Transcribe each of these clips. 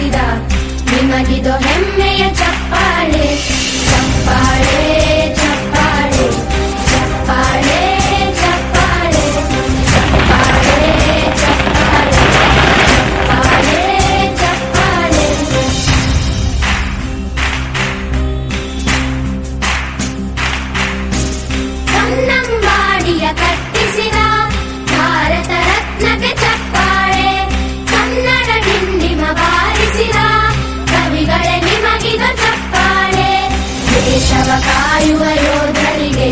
ನಿಮಗಿದು ಹೆಮ್ಮೆಯ ಚಪ್ಪಾಳೆ ಚಪ್ಪಾಳೆ. ಕಾಯುವ ಯೋಧರಿಗೆ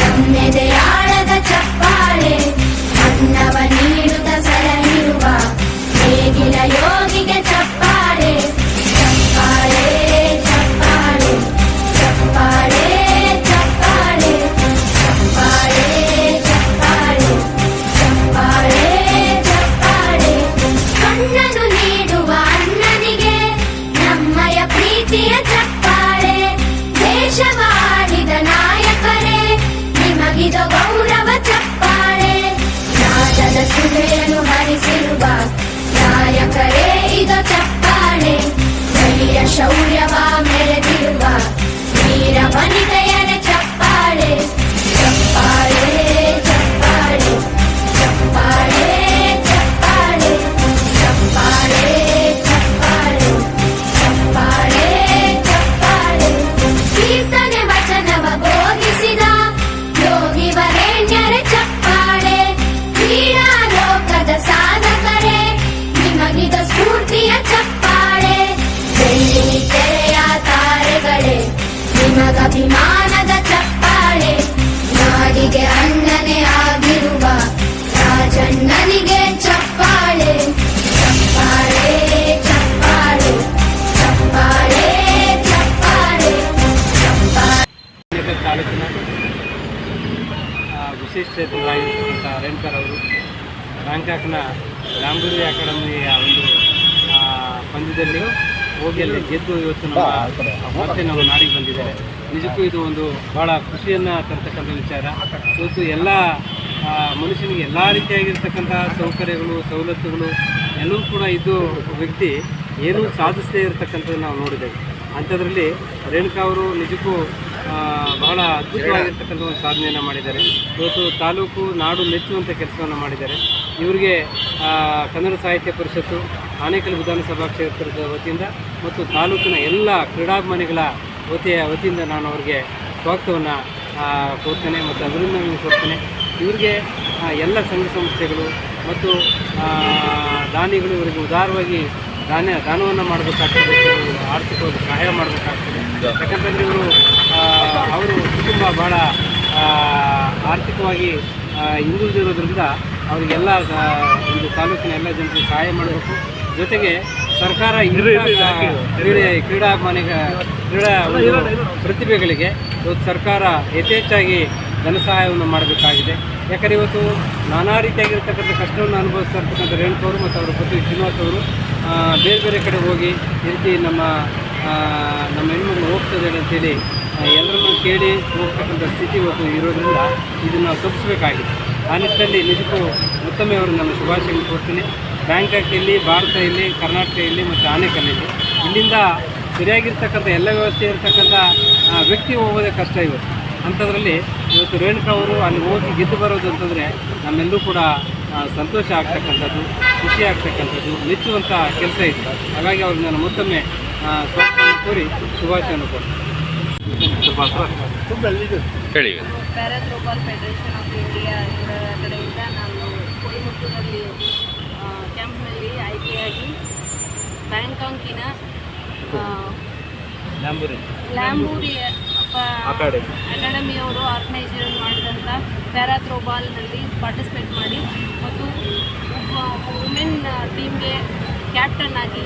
ನಮ್ಮೆದೆಯಾಳದ ಚಪ್ಪಾಳೆ. ಅನ್ನವ ನೀಡುತ್ತ ಸಲಹಿರುವ ಹೇಗಿನ ಯೋಗಿಗೆ ಚಪ್ಪಾಳೆ. ಚಪ್ಪಾಳೆ ಚಪ್ಪಾಳೆ ಚಪ್ಪಾಳೆ ಚಪ್ಪಾಳೆ. ಚಪ್ಪಾಳೆ ಚಪ್ಪಾಳೆ ಚಪ್ಪಾಳೆ ಚಪ್ಪಾಳೆ. ಕಣ್ಣನು ನೀಡುವ ಅಣ್ಣನಿಗೆ ನಮ್ಮಯ ಪ್ರೀತಿಯ ಚಪ್ಪಾಳೆ. ದೇಶವಾಡಿದ ನಾಯಕರೇ ನಿಮಗಿದ ಗೌರವ ಚಪ್ಪಾಳೆ. ನಾದದ ಸುಧೆಯನ್ನು ಹರಿಸಿರುವ ನಾಯಕರೇ ತಾಲೂಕಿನ ಆ, ವಿಶೇಷ ಚೇತನರಾಗಿರ್ತಕ್ಕಂಥ ರೇಣುಕರ್ ಅವರು ಬ್ಯಾಂಕಾಕ್ನ ರಾಮಗುರಿ ಅಕಾಡೆಮಿಯ ಒಂದು ಪಂದ್ಯದಲ್ಲಿ ಹೋಗಿ ಅಲ್ಲಿ ಗೆದ್ದು ಇವತ್ತು ನಮ್ಮ ಮತ್ತೆ ನಾವು ನಾಡಿಗೆ ಬಂದಿದ್ದಾರೆ. ನಿಜಕ್ಕೂ ಇದು ಒಂದು ಬಹಳ ಖುಷಿಯನ್ನು ತರ್ತಕ್ಕಂಥ ವಿಚಾರ. ಇವತ್ತು ಎಲ್ಲ ಮನುಷ್ಯನಿಗೆ ಎಲ್ಲ ರೀತಿಯಾಗಿರ್ತಕ್ಕಂಥ ಸೌಕರ್ಯಗಳು ಸವಲತ್ತುಗಳು ಎಲ್ಲವೂ ಕೂಡ ಇದ್ದು ವ್ಯಕ್ತಿ ಏನೂ ಸಾಧಿಸದೇ ಇರತಕ್ಕಂಥದ್ದು ನಾವು ನೋಡಿದ್ದೇವೆ. ಅಂಥದ್ರಲ್ಲಿ ರೇಣುಕಾ ಅವರು ನಿಜಕ್ಕೂ ಬಹಳ ಅದ್ಭುತವಾಗಿರ್ತಕ್ಕಂಥ ಒಂದು ಸಾಧನೆಯನ್ನು ಮಾಡಿದ್ದಾರೆ. ಇವತ್ತು ತಾಲೂಕು ನಾಡು ಮೆಚ್ಚುವಂಥ ಕೆಲಸವನ್ನು ಮಾಡಿದ್ದಾರೆ. ಇವರಿಗೆ ಕನ್ನಡ ಸಾಹಿತ್ಯ ಪರಿಷತ್ತು, ಆನೇಕಲ್ ವಿಧಾನಸಭಾ ಕ್ಷೇತ್ರದ ವತಿಯಿಂದ ಮತ್ತು ತಾಲೂಕಿನ ಎಲ್ಲ ಕ್ರೀಡಾಭಿಮಾನಿಗಳ ವತಿಯ, ವತಿಯಿಂದ ನಾನು ಅವರಿಗೆ ಸ್ವಾಗತವನ್ನು ಕೊಡ್ತೇನೆ ಮತ್ತು ಅಭಿನಂದನೆ ಕೊಡ್ತೇನೆ ಇವರಿಗೆ ಎಲ್ಲ ಸಂಘ ಸಂಸ್ಥೆಗಳು ಮತ್ತು ದಾನಿಗಳು ಇವರಿಗೆ ಉದಾರವಾಗಿ ದಾನ, ದಾನವನ್ನು ಮಾಡಬೇಕಾಗ್ತದೆ. ಆರ್ಥಿಕವಾಗಿ ಸಹಾಯ ಮಾಡಬೇಕಾಗ್ತದೆ. ಯಾಕಂತಂದರೆ ಇವರು ಅವರು ಕುಟುಂಬ ಭಾಳ ಆರ್ಥಿಕವಾಗಿ ಹಿಂದುಳಿದಿರೋದ್ರಿಂದ ಅವರಿಗೆಲ್ಲ ಒಂದು ತಾಲೂಕಿನ ಎಲ್ಲ ಜನರು ಸಹಾಯ ಮಾಡಬೇಕು. ಜೊತೆಗೆ ಸರ್ಕಾರ ಕ್ರೀಡೆ ಕ್ರೀಡಾಭಿಮಾನಿಗ ಕ್ರೀಡಾ ಪ್ರತಿಭೆಗಳಿಗೆ ಇವತ್ತು ಸರ್ಕಾರ ಯಥೇಚ್ಛಾಗಿ ಧನ ಸಹಾಯವನ್ನು ಮಾಡಬೇಕಾಗಿದೆ. ಯಾಕಂದರೆ ಇವತ್ತು ನಾನಾ ರೀತಿಯಾಗಿರ್ತಕ್ಕಂಥ ಕಷ್ಟವನ್ನು ಅನುಭವಿಸ್ತಾ ಇರ್ತಕ್ಕಂಥ ರೇಣುಕವರು ಮತ್ತು ಅವರ ಪತಿ ಶ್ರೀನಿವಾಸ್ ಅವರು ಬೇರೆ ಬೇರೆ ಕಡೆ ಹೋಗಿ ಈ ರೀತಿ ನಮ್ಮ ನಮ್ಮ ಹೆಣ್ಮಗಳು ಹೋಗ್ತದೆ ಅಂತೇಳಿ ಎಲ್ಲರನ್ನೂ ಕೇಳಿ ಹೋಗ್ತಕ್ಕಂಥ ಸ್ಥಿತಿ ಇವತ್ತು ಇರೋದ್ರಿಂದ ಇದನ್ನು ತಪ್ಪಿಸಬೇಕಾಗಿದೆ. ಆ ನಿಟ್ಟಿನಲ್ಲಿ ನಿಜಕ್ಕೂ ಮತ್ತೊಮ್ಮೆ ಅವರು ನಾನು ಶುಭಾಶಯಗಳು ಕೊಡ್ತೀನಿ ಬ್ಯಾಂಕಾಕ್ ಇಲ್ಲಿ ಭಾರತ ಇಲ್ಲಿ ಕರ್ನಾಟಕ ಇಲ್ಲಿ ಮತ್ತು ಆನೆಕಲ್ಲಿ ಇಲ್ಲಿಂದ ಸರಿಯಾಗಿರ್ತಕ್ಕಂಥ ಎಲ್ಲ ವ್ಯವಸ್ಥೆ ಇರತಕ್ಕಂಥ ವ್ಯಕ್ತಿ ಹೋಗೋದೇ ಕಷ್ಟ ಇವತ್ತು. ಅಂಥದ್ರಲ್ಲಿ ಇವತ್ತು ರೇಣುಕಾ ಅವರು ಅಲ್ಲಿ ಹೋಗಿ ಗೆದ್ದು ಬರೋದು ಅಂತಂದರೆ ನಮ್ಮೆಲ್ಲರೂ ಕೂಡ ಸಂತೋಷ ಆಗ್ತಕ್ಕಂಥದ್ದು, ಖುಷಿ ಆಗ್ತಕ್ಕಂಥದ್ದು, ಮೆಚ್ಚುವಂಥ ಕೆಲಸ ಇತ್ತು ಹಾಗಾಗಿ ಅವ್ರಿಗೆ ನಾನು ಮತ್ತೊಮ್ಮೆ ಸ್ವಾಗತ ಕೋರಿ ಶುಭಾಶಯವನ್ನು ಕೊಡ್ತೀನಿ ಹೇಳಿ ಪ್ಯಾರಾಥ್ರೋಬಾಲ್ ಫೆಡರೇಷನ್ ಆಫ್ ಇಂಡಿಯಾ ಇವರ ಕಡೆಯಿಂದ ನಾನು ಕೊಯಮತ್ತೂರಲ್ಲಿ ಕ್ಯಾಂಪ್ನಲ್ಲಿ ಆಯ್ಕೆಯಾಗಿ ಬ್ಯಾಂಕಾಂಕಿನ ಲ್ಯಾಂಬೂರಿ ಅಕಾಡೆಮಿ. ಅಕಾಡೆಮಿಯವರು ಆರ್ಗನೈಸೇಷನ್ ಮಾಡಿದಂಥ ಪ್ಯಾರಾಥ್ರೋಬಾಲ್ನಲ್ಲಿ ಪಾರ್ಟಿಸಿಪೇಟ್ ಮಾಡಿ ಮತ್ತು ವುಮೆನ್ ಟೀಮ್ಗೆ ಕ್ಯಾಪ್ಟನ್ ಆಗಿ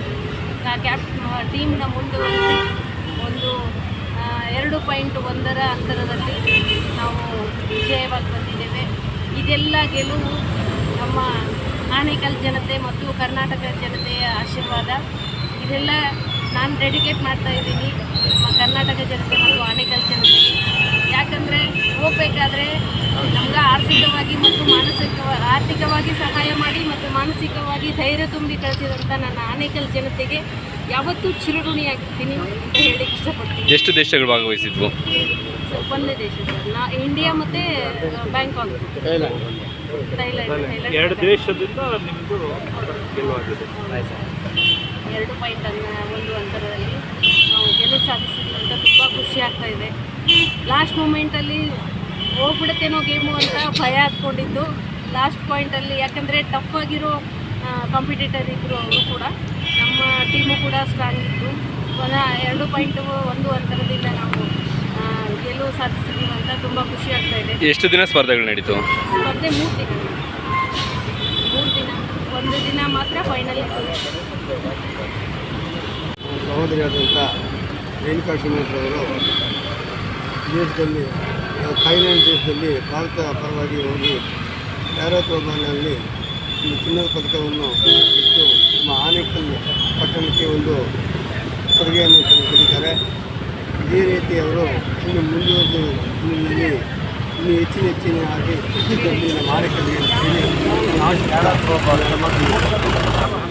ಕ್ಯಾಪ್ ಟೀಮ್ನ ಮುಂದುವರಿಸಿ ಒಂದು ಎರಡು ಪಾಯಿಂಟ್ ಒಂದರ ಅಂತರದಲ್ಲಿ ನಾವು ವಿಜಯವಾಗಿ ಬಂದಿದ್ದೇವೆ. ಇದೆಲ್ಲ ಗೆಲುವು ನಮ್ಮ ಆನೇಕಲ್ ಜನತೆ ಮತ್ತು ಕರ್ನಾಟಕ ಜನತೆಯ ಆಶೀರ್ವಾದ. ಇದೆಲ್ಲ ನಾನು ಡೆಡಿಕೇಟ್ ಮಾಡ್ತಾ ಇದ್ದೀನಿ. ನಮ್ಮ ಕರ್ನಾಟಕ ಜನತೆ ಮತ್ತು ಆನೇಕಲ್ ಜನತೆಗೆ ಯಾಕಂದರೆ ಹೋಗ್ಬೇಕಾದ್ರೆ ನಮ್ಗೆ ಆರ್ಥಿಕವಾಗಿ ಮತ್ತು ಮಾನಸಿಕ ಆರ್ಥಿಕವಾಗಿ ಸಹಾಯ ಮಾಡಿ ಮತ್ತು ಮಾನಸಿಕವಾಗಿ ಧೈರ್ಯ ತುಂಬಿ ಕಳಿಸಿದಂಥ ನನ್ನ ಆನೇಕಲ್ ಜನತೆಗೆ ಯಾವತ್ತೂ ಚಿರುಗುಣಿಯಾಗಿರ್ತೀನಿ ಅಂತ ಹೇಳಿ ಇಷ್ಟಪಡ್ತೀನಿ. ಎಷ್ಟು ದೇಶಗಳು ಭಾಗವಹಿಸಿದ್ವು? ಸೊ, ಒಂದೇ ದೇಶ ಸರ್. ನಾ ಇಂಡಿಯಾ ಮತ್ತು ಬ್ಯಾಂಕಾಕ್ ಥೈಲ್ಯಾಂಡ್ ಎರಡು ದೇಶದಿಂದ ನಿಮ್ಮದು ಎರಡು ಪಾಯಿಂಟ್ ಅನ್ನ ಒಂದು ಅಂತರದಲ್ಲಿ ನಾವು ಗೆಲುವು ಸಾಧಿಸಿದ್ವಿ ಅಂತ ತುಂಬ ಖುಷಿ ಆಗ್ತಾ ಇದೆ. ಲಾಸ್ಟ್ ಮೂಮೆಂಟಲ್ಲಿ ಹೋಗ್ಬಿಡುತ್ತೇನೋ ಗೇಮು ಅಂತ ಭಯ ಹಾಕ್ಕೊಂಡಿದ್ದು. ಲಾಸ್ಟ್ ಪಾಯಿಂಟಲ್ಲಿ ಯಾಕಂದರೆ ಟಫ್ ಆಗಿರೋ ಕಾಂಪಿಟೇಟರ್ ಇದ್ದರು ಅವರು ಕೂಡ. ನಮ್ಮ ಟೀಮು ಕೂಡ ಸ್ಟ್ರಾಂಗ್ ಇತ್ತು. ಕೊನ ಎರಡು ಪಾಯಿಂಟು ಒಂದು ಅಂತರದಿಂದ ನಾವು ಗೆಲುವು ಸಾಧಿಸಿದ್ದೀವಿ ಅಂತ ತುಂಬ ಖುಷಿ ಆಗ್ತಾ ಇದೆ. ಎಷ್ಟು ದಿನ ಸ್ಪರ್ಧೆಗಳು ನಡೀತು? ಸ್ಪರ್ಧೆ ಮೂರು ದಿನ. ಮೂರು ದಿನ. ಒಂದು ದಿನ ಮಾತ್ರ ಫೈನಲ್ ಇತ್ತು ಸಹೋದರಿಯಾದಂಥ ರೇಣುಕಾ ಶಿವಮೊಗ್ಗರವರು ದೇಶದಲ್ಲಿ ಥೈಲ್ಯಾಂಡ್ ದೇಶದಲ್ಲಿ ಭಾರತ ಪರವಾಗಿ ಹೋಗಿ ಪ್ಯಾರಾಥ್ರೋಬಾಲ್ನಲ್ಲಿ ಒಂದು ಚಿನ್ನದ ಪದಕವನ್ನು ಇಟ್ಟು ನಮ್ಮ ಆನೆಕಲ್ ಪಟ್ಟಣಕ್ಕೆ ಒಂದು ಕೊಡುಗೆಯನ್ನು ತಂದುಕೊಂಡಿದ್ದಾರೆ ಇದೇ ರೀತಿ ಅವರು ಇನ್ನು ಮುಂದುವರೆದು ಇನ್ನು ಇನ್ನೂ ಹೆಚ್ಚಿನ ಹೆಚ್ಚಿನ ಆಗಿ ನಮ್ಮ ಆನೇಕಲ್ಗೆ ನಾವು ಪ್ಯಾರಾಥ್ರೋಬಾಲ್ ಮಾಡ್ತೀವಿ